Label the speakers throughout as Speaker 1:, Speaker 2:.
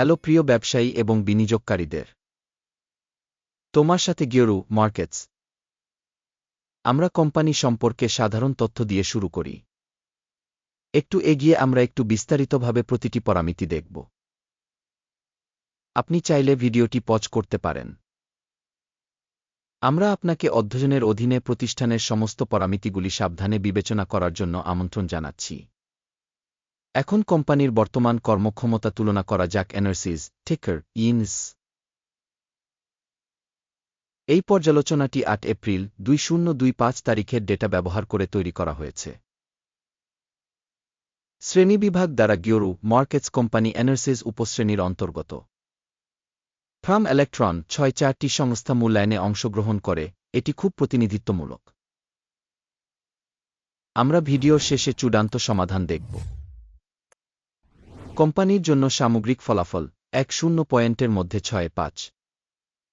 Speaker 1: Hello প্রিয় ব্যবসায়ী এবং বিনিয়োগকারীদের। তোমার সাথে গিয়রু মার্কেটস। আমরা কোম্পানি সম্পর্কে সাধারণ তথ্য দিয়ে শুরু করি। একটু এগিয়ে আমরা একটু বিস্তারিতভাবে প্রতিটি পরামিতি দেখব। আপনি চাইলে ভিডিওটি পজ করতে পারেন। আমরা আপনাকে অধ্যয়নের অধীনে প্রতিষ্ঠানের সমস্ত পরামিতিগুলি সাবধানে বিবেচনা করার জন্য আমন্ত্রণ জানাচ্ছি। এখন কোম্পানির বর্তমান কর্মক্ষমতা তুলনা করা যাক এনার্সিস, টেকার, ইনস। এই পর্যালোচনাটি আট এপ্রিল দুই শূন্য দুই পাঁচ তারিখের ডেটা ব্যবহার করে তৈরি করা হয়েছে। শ্রেণীবিভাগ দ্বারা গিওরু মার্কেটস কোম্পানি এনার্সিস উপশ্রেণীর অন্তর্গত। ফ্রাম ইলেকট্রন ছয় চারটি সংস্থা মূল্যায়নে অংশগ্রহণ করে, এটি খুব প্রতিনিধিত্বমূলক। আমরা ভিডিওর শেষে চূড়ান্ত সমাধান দেখব। কোম্পানির জন্য সামগ্রিক ফলাফল এক শূন্য পয়েন্টের মধ্যে ছয় পাঁচ।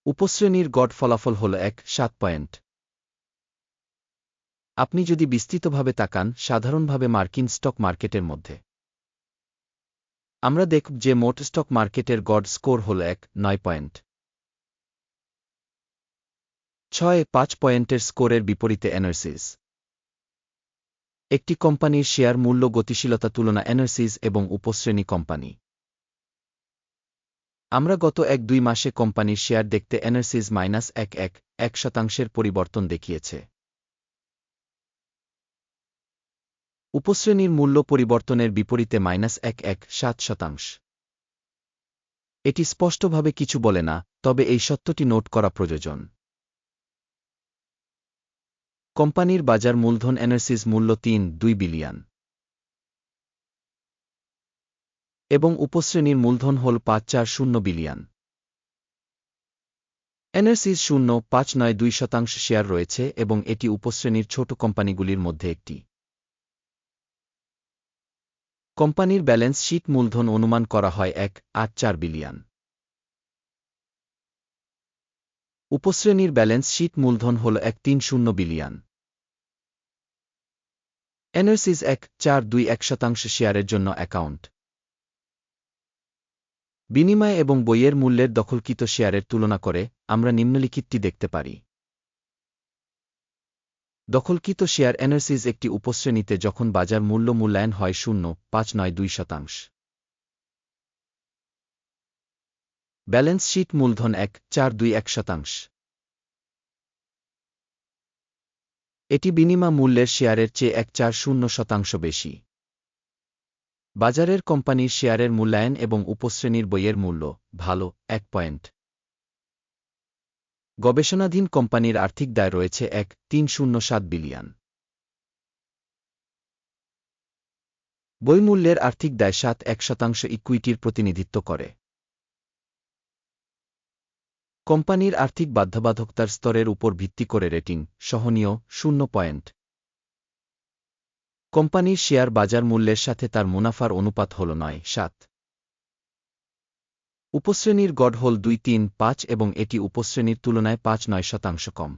Speaker 1: উপশ্রেণীর গড় ফলাফল হল এক সাত পয়েন্ট। আপনি যদি বিস্তৃতভাবে তাকান, সাধারণভাবে মার্কিন স্টক মার্কেটের মধ্যে। আমরা দেখব যে মোট স্টক মার্কেটের গড স্কোর হল এক, নয় পয়েন্ট। ছয় পাঁচ পয়েন্টের স্কোরের বিপরীতে এনার্সিস। একটি কোম্পানির শেয়ার মূল্য গতিশীলতা তুলনা এনার্সিস এবং উপশ্রেণী কোম্পানি। আমরা গত এক দুই মাসে কোম্পানির শেয়ার দেখতে এনার্সিস মাইনাস এক এক এক শতাংশের পরিবর্তন দেখিয়েছে। উপশ্রেণীর মূল্য পরিবর্তনের বিপরীতে মাইনাস এক এক, সাত শতাংশ। এটি স্পষ্টভাবে কিছু বলে না, তবে এই সত্যটি নোট করা প্রয়োজন। কোম্পানির বাজার মূলধন এনার্সিস মূল্য তিন, দুই বিলিয়ন। এবং উপশ্রেণীর মূলধন হল পাঁচ, চার, শূন্য বিলিয়ন। এনার্সিস শূন্য, পাঁচ, নয়, দুই শতাংশ শেয়ার রয়েছে এবং এটি উপশ্রেণীর ছোট কোম্পানিগুলির মধ্যে একটি। কোম্পানির ব্যালেন্স শীট মূলধন অনুমান করা হয় এক, আট, চার বিলিয়ন। উপশ্রেণীর ব্যালেন্স শীট মূলধন হল এক, তিন, শূন্য বিলিয়ন। এনার্সিস এক চার দুই এক শতাংশ শেয়ারের জন্য অ্যাকাউন্ট। বিনিময় এবং বইয়ের মূল্যের দখলকৃত শেয়ারের তুলনা করে আমরা নিম্নলিখিতটি দেখতে পারি। দখলকৃত শেয়ার এনার্সিস একটি উপশ্রেণীতে যখন বাজার মূল্য মূল্যায়ন হয় শূন্য, পাঁচ নয় দুই শতাংশ। ব্যালেন্স শীট মূলধন এক চার দুই এক শতাংশ। এটি বিনিময় মূল্যের শেয়ারের চেয়ে এক চার শূন্য শতাংশ বেশি। বাজারের কোম্পানির শেয়ারের মূল্যায়ন এবং উপশ্রেণীর বইয়ের মূল্য, ভালো, এক পয়েন্ট। গবেষণাধীন কোম্পানির আর্থিক দায় রয়েছে এক তিন শূন্য সাত বিলিয়ন। বইমূল্যের আর্থিক দায় সাত এক শতাংশ ইকুইটির প্রতিনিধিত্ব করে। কোম্পানির আর্থিক বাধ্যবাধকতার স্তরের উপর ভিত্তি করে রেটিং, সহনীয়, শূন্য পয়েন্ট। কোম্পানির শেয়ার বাজার মূল্যের সাথে তার মুনাফার অনুপাত হল নয়, সাত। উপশ্রেণীর গড় হল দুই, তিন, পাঁচ এবং এটি উপশ্রেণীর তুলনায় পাঁচ, নয় শতাংশ কম।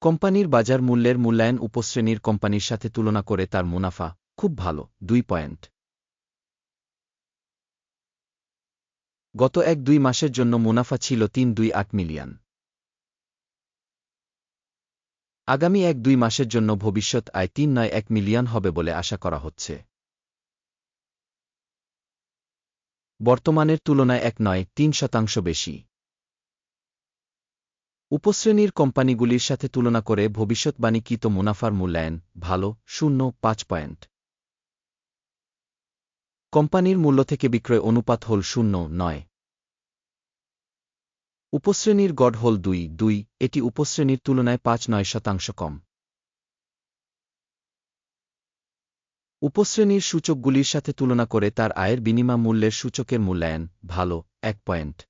Speaker 1: কোম্পানির বাজার মূল্যের মূল্যায়ন উপশ্রেণীর কোম্পানির সাথে তুলনা করে তার মুনাফা, খুব ভালো, দুই পয়েন্ট। গত এক দুই মাসের জন্য মুনাফা ছিল তিন দুই আট মিলিয়ন। আগামী এক দুই মাসের জন্য ভবিষ্যৎ আয় তিন নয় এক মিলিয়ন হবে বলে আশা করা হচ্ছে। বর্তমানের তুলনায় এক নয়, তিন শতাংশ বেশি। উপশ্রেণীর কোম্পানিগুলির সাথে তুলনা করে ভবিষ্যৎবাণীকৃত মুনাফার মূল্যায়ন ভালো, শূন্য, পাঁচ পয়েন্ট। কোম্পানির মূল্য থেকে বিক্রয় অনুপাত হল শূন্য, নয়। উপশ্রেণীর গড় হল দুই দুই, এটি উপশ্রেণীর তুলনায় পাঁচ নয় শতাংশ কম। উপশ্রেণীর সূচকগুলির সাথে তুলনা করে তার আয়ের বিনিময় মূল্যের সূচকের মূল্যায়ন, ভালো, এক পয়েন্ট।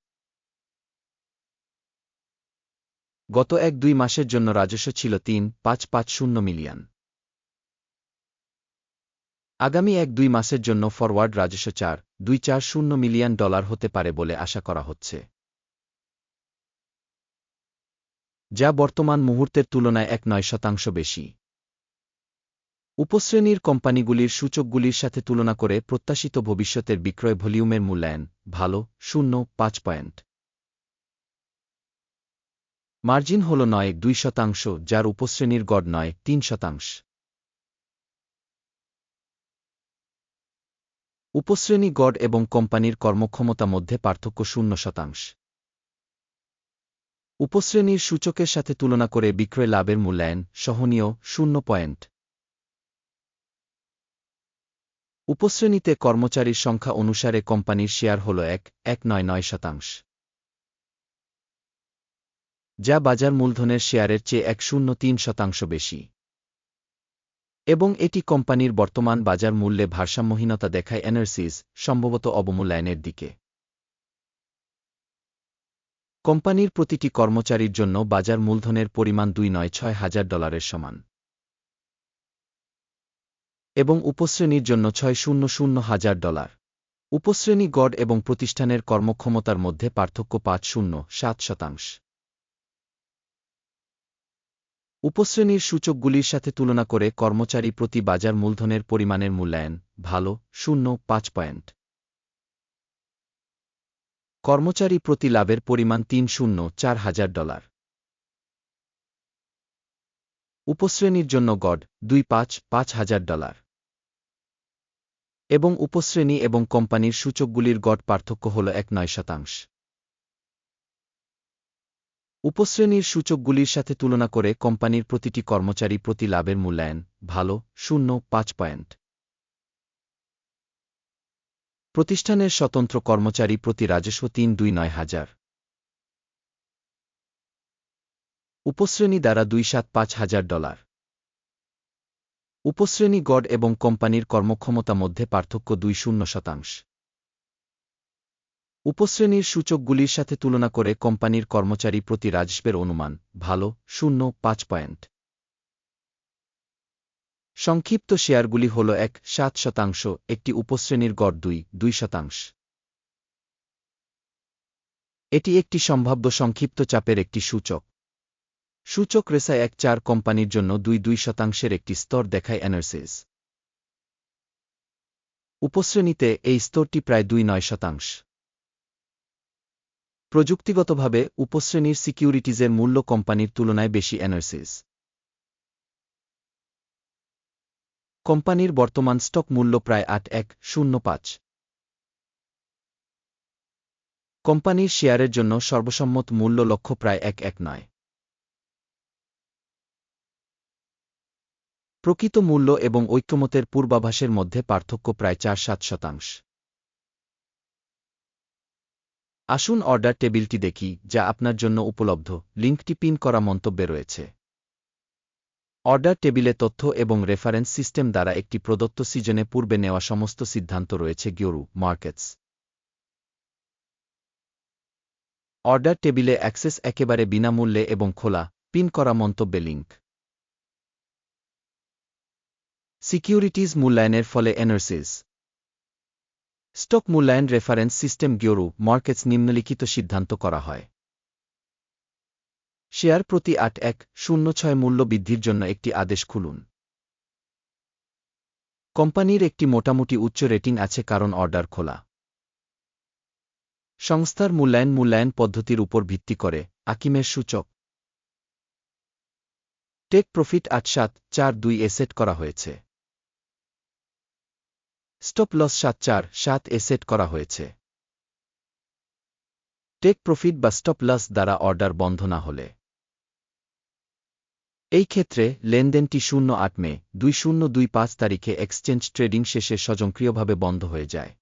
Speaker 1: গত এক দুই মাসের জন্য রাজস্ব ছিল তিন, পাঁচ পাঁচ শূন্য মিলিয়ন। আগামী এক দুই মাসের জন্য ফরওয়ার্ড রাজস্ব চার, দুই চার শূন্য মিলিয়ন ডলার হতে পারে বলে আশা করা হচ্ছে। যা বর্তমান মুহূর্তের তুলনায় এক নয় শতাংশ বেশি। উপশ্রেণীর কোম্পানিগুলির সূচকগুলির সাথে তুলনা করে প্রত্যাশিত ভবিষ্যতের বিক্রয় ভলিউমের মূল্যায়ন ভালো, শূন্য, পাঁচ পয়েন্ট। মার্জিন হল নয়, দুই শতাংশ, যার উপশ্রেণীর গড় নয়, তিন শতাংশ। উপশ্রেণী গড় এবং কোম্পানির কর্মক্ষমতা মধ্যে পার্থক্য শূন্য শতাংশ। উপশ্রেণীর সূচকের সাথে তুলনা করে বিক্রয় লাভের মূল্যায়ন সহনীয় শূন্য পয়েন্ট। উপশ্রেণীতে কর্মচারীর সংখ্যা অনুসারে কোম্পানির শেয়ার হল এক এক নয় নয় শতাংশ। যা বাজার মূলধনের শেয়ারের চেয়ে এক শূন্য তিন শতাংশ বেশি। এবং এটি কোম্পানির বর্তমান বাজার মূল্যে ভারসাম্যহীনতা দেখায় এনার্সিস সম্ভবত অবমূল্যায়নের দিকে। কোম্পানির প্রতিটি কর্মচারীর জন্য বাজার মূলধনের পরিমাণ দুই নয়, ছয় হাজার ডলারের সমান। এবং উপশ্রেণীর জন্য ছয় শূন্য শূন্য হাজার ডলার। উপশ্রেণী গড় এবং প্রতিষ্ঠানের কর্মক্ষমতার মধ্যে পার্থক্য পাঁচ শূন্য, সাত শতাংশ। উপশ্রেণীর সূচকগুলির সাথে তুলনা করে কর্মচারী প্রতি বাজার মূলধনের পরিমাণের মূল্যায়ন ভালো, শূন্য, পাঁচ পয়েন্ট। কর্মচারী প্রতি লাভের পরিমাণ তিন শূন্য, চার হাজার ডলার। উপশ্রেণীর জন্য গড়, দুই পাঁচ পাঁচ হাজার ডলার। এবং উপশ্রেণী এবং কোম্পানির সূচকগুলির গড় পার্থক্য হল এক নয় শতাংশ। উপশ্রেণীর সূচকগুলির সাথে তুলনা করে কোম্পানির প্রতিটি কর্মচারী প্রতি লাভের মূল্যায়ন ভালো, শূন্য, পাঁচ পয়েন্ট। প্রতিষ্ঠানের স্বতন্ত্র কর্মচারী প্রতি রাজস্ব তিন দুই নয় হাজার। উপশ্রেণী দ্বারা দুই সাত পাঁচ হাজার ডলার। উপশ্রেণী গড় এবং কোম্পানির কর্মক্ষমতা মধ্যে পার্থক্য দুই শূন্য শতাংশ। উপশ্রেণীর সূচকগুলির সাথে তুলনা করে কোম্পানির কর্মচারী প্রতি রাজস্বের অনুমান, ভালো, শূন্য, পাঁচ পয়েন্ট। সংক্ষিপ্ত শেয়ারগুলি হল এক, সাত শতাংশ, একটি উপশ্রেণীর গড় দুই দুই শতাংশ। এটি একটি সম্ভাব্য সংক্ষিপ্ত চাপের একটি সূচক। সূচক রেসা এক, চার কোম্পানির জন্য দুই দুই শতাংশের একটি স্তর দেখায় এনার্সিস। উপশ্রেণীতে এই স্তরটি প্রায় দুই, নয় শতাংশ। প্রযুক্তিগতভাবে উপশ্রেণীর সিকিউরিটিজের মূল্য কোম্পানির তুলনায় বেশি এনার্সিস। কোম্পানির বর্তমান স্টক মূল্য প্রায় আট এক শূন্য পাঁচ। কোম্পানির শেয়ারের জন্য সর্বসম্মত মূল্য লক্ষ্য প্রায় এক এক নয়। প্রকৃত মূল্য এবং ঐক্যমতের পূর্বাভাসের মধ্যে পার্থক্য প্রায় চার সাত শতাংশ। আসুন অর্ডার টেবিলটি দেখি, যা আপনার জন্য উপলব্ধ। লিঙ্কটি পিন করা মন্তব্যে রয়েছে। অর্ডার টেবিলে তথ্য এবং রেফারেন্স সিস্টেম দ্বারা একটি প্রদত্ত সিজনে পূর্বে নেওয়া সমস্ত সিদ্ধান্ত রয়েছে গিওরু মার্কেটস। অর্ডার টেবিলে অ্যাক্সেস একেবারে বিনামূল্যে এবং খোলা, পিন করা মন্তব্যে লিঙ্ক সিকিউরিটিজ মূল্যায়নের ফলে এনার্সিস। স্টক মূল্যায়ন রেফারেন্স সিস্টেম গিওরু মার্কেটস নিম্নলিখিত সিদ্ধান্ত করা হয়। শেয়ার প্রতি আট এক শূন্য ছয় মূল্য বৃদ্ধির জন্য একটি আদেশ খুলুন। কোম্পানির একটি মোটামুটি উচ্চ রেটিং আছে কারণ অর্ডার খোলা। সংস্থার মূল্যায়ন মূল্যায়ন পদ্ধতির উপর ভিত্তি করে, আকিমের সূচক। টেক প্রফিট আট সাত চার দুই এ সেট করা হয়েছে। স্টপ লস সাত চার সাত এ সেট করা হয়েছে। টেক প্রফিট বা স্টপ লস দ্বারা অর্ডার বন্ধ না হলে। এই ক্ষেত্রে লেনদেনটি শূন্য আট মে, দুই শূন্য দুই পাঁচ তারিখে এক্সচেঞ্জ ট্রেডিং শেষে স্বয়ংক্রিয়ভাবে বন্ধ হয়ে যায়।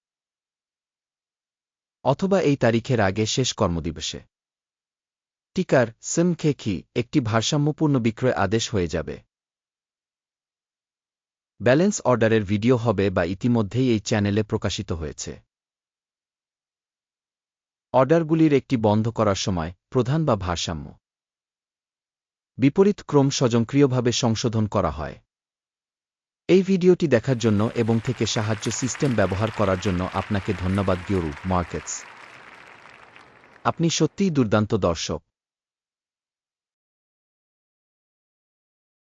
Speaker 1: অথবা এই তারিখের আগে শেষ কর্মদিবসে। টিকার সিম খেখি একটি ভারসাম্যপূর্ণ বিক্রয় আদেশ হয়ে যাবে। ব্যালেন্স অর্ডারের ভিডিও হবে বা ইতিমধ্যেই এই চ্যানেলে প্রকাশিত হয়েছে। অর্ডারগুলির একটি বন্ধ করার সময় প্রধান বা ভারসাম্য। বিপরীত ক্রম স্বজনক্রিয়ভাবে সংশোধন করা হয়। এই ভিডিওটি দেখার জন্য এবং থেকে সাহায্য সিস্টেম ব্যবহার করার জন্য আপনাকে ধন্যবাদ, গিওরু মার্কেটস। আপনি সত্যিই দুর্দান্ত দর্শক।